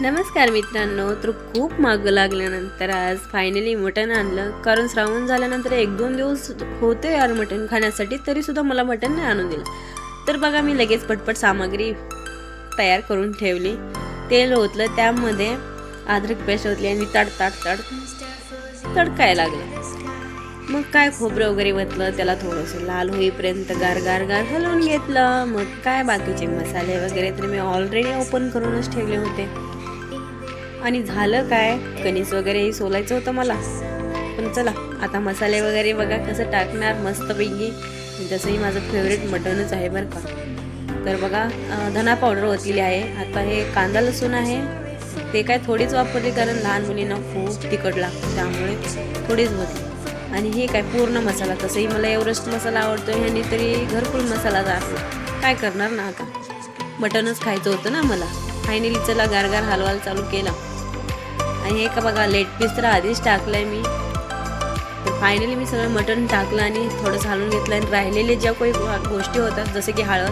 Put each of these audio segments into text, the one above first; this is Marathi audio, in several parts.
नमस्कार मित्रांनो तर खूप मागं लागल्यानंतर आज फायनली मटण आणलं. कारण श्रावण झाल्यानंतर एक दोन दिवस होते यार मटण खाण्यासाठी तरी सुद्धा मला मटण नाही आणून दिलं. तर बघा मी लगेच पटपट सामग्री तयार करून ठेवली. तेल ओतलं त्यामध्ये अद्रक पेस्ट ओतली आणि तड तड तड तडकाय लागलं. मग काय खोबरं वगैरे वतलं त्याला थोडंसं लाल होईपर्यंत गार गार गार हलवून घेतलं. मग काय बाकीचे मसाले वगैरे तर मी ऑलरेडी ओपन करूनच ठेवले होते. आणि झालं काय? कणीस वगैरे सोलायचं होतं मला. पण चला आता मसाले वगैरे बघा कसं टाकणार मस्तपैकी. जसंही माझं फेवरेट मटनच आहे बरं का. तर बघा धना पावडर ओतलेली आहे. आता हे कांदा लसूण आहे. ते काय थोडीच वापरली कारण लहान मुलींना खूप तिखट लागतं त्यामुळे थोडीच होती. आणि हे काय पूर्ण मसाला तसंही मला एव्हरेस्ट मसाला आवडतो. ह्यानी तरी घरकुल मसाला असतो काय करणार ना आता? मटनच खायचं होतं ना मला. फायनली चला गारगार हलवाल चालू केला. आणि हे का बघा लेट पीस तर आधीच टाकलंय मी. तर फायनली मी सगळं मटण टाकलं आणि थोडंसं हलवून घेतलं आणि राहिलेले ज्या काही गोष्टी होतात जसं की हळद.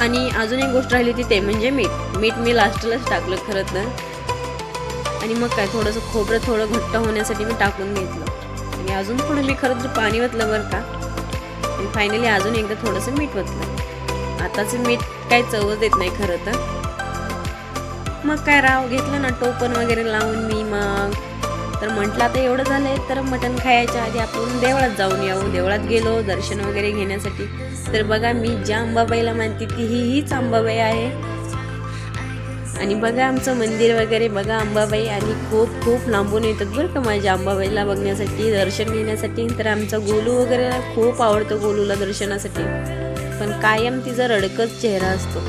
आणि अजून एक गोष्ट राहिली होती ते म्हणजे मीठ. मीठ मी लास्टलाच टाकलं खरं तर. आणि मग काय थोडंसं खोबरं थोडं घट्ट होण्यासाठी मी टाकून घेतलं. आणि अजून थोडं मी खरं तर पाणी वतलं बरं का. आणि फायनली अजून एकदा थोडंसं मीठ वतलं आताचं मीठ काय चवच देत नाही खरं तर. मग काय राव घेतलं ना टोपण वगैरे लावून मी मग. तर म्हटलं आता एवढं झालंय तर मटण खायच्या आधी आपण देवळात जाऊन येऊ. देवळात गेलो दर्शन वगैरे घेण्यासाठी. तर बघा मी ज्या अंबाबाईला मानते ती ही हीच अंबाबाई आहे. आणि बघा आमचं मंदिर वगैरे बघा अंबाबाई आणि खूप खूप लांबून येतात बरं का माझ्या अंबाबाईला बघण्यासाठी दर्शन घेण्यासाठी. तर आमचा गोलू वगैरे खूप आवडतो गोलूला दर्शनासाठी. पण कायम तिचा रडकच चेहरा असतो.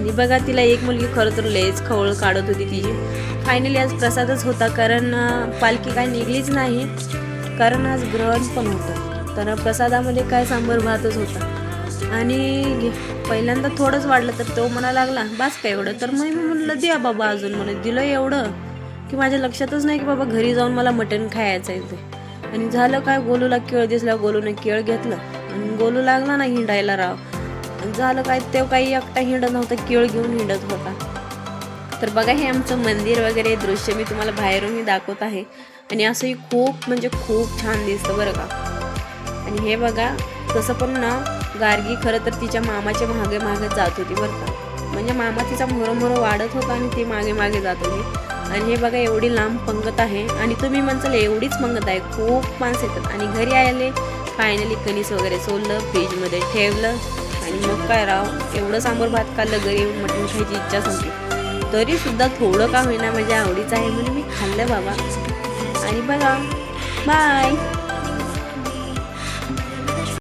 आणि बघा तिला एक मुलगी खरं तर लयच खवळ काढत होती तिची फायनली आज प्रसादच होता कारण पालखी काय निघलीच नाही. कारण आज ग्रहण पण होतं. तर प्रसादामध्ये काय सांबर भातच होता. आणि घे- पहिल्यांदा थोडंच वाढलं तर तो म्हणा लागला बास काय एवढं? तर मग मी म्हणलं द्या बाबा अजून. म्हणे दिलं एवढं? की माझ्या लक्षातच नाही की बाबा घरी जाऊन मला मटण खायचं आहे ते. आणि झालं काय गोलूला केळ दिसला गोलूने केळ घेतलं. आणि गोलू लागला ना हिंडायला राव. झालं काय ते काही एकटा हिंडत नव्हता केळ घेऊन हिंडत होता. तर बघा हे आमचं मंदिर वगैरे दृश्य मी तुम्हाला बाहेरूनही दाखवत आहे. आणि असंही खूप म्हणजे खूप छान दिसतं बरं का. आणि हे बघा तसं पण ना गार्गी खरं तर तिच्या मामाच्या मागे मागे जात होती बरं का. म्हणजे मामा तिचा मोरं वाढत होता आणि ती मागे मागे जात होती. आणि हे बघा एवढी लांब पंगत आहे. आणि तुम्ही म्हणचाल एवढीच पंगत आहे. खूप माणसं येतात. आणि घरी आले फायनली कणीस वगैरे सोललं फ्रीजमध्ये ठेवलं. आणि मग काय राव एवढं सांबर भात खाल्लं घरी मटण खायची इच्छा संपली. तरी सुद्धा थोडं का होईना माझ्या आवडीचं आहे म्हणून मी खाल्लं बाबा. आणि बघा बाय